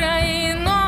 Україно.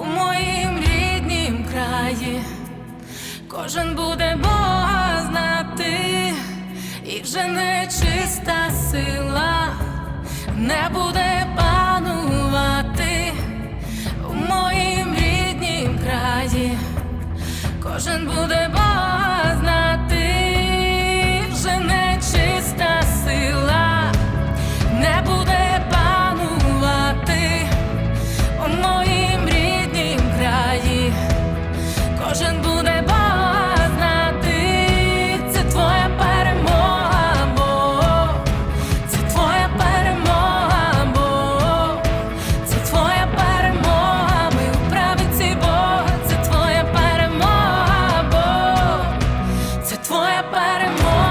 У моїм ріднім краї. Кожен буде Бога знати, і вже нечиста сила не буде панувати у моїм ріднім краї. Кожен буде Бога para amor.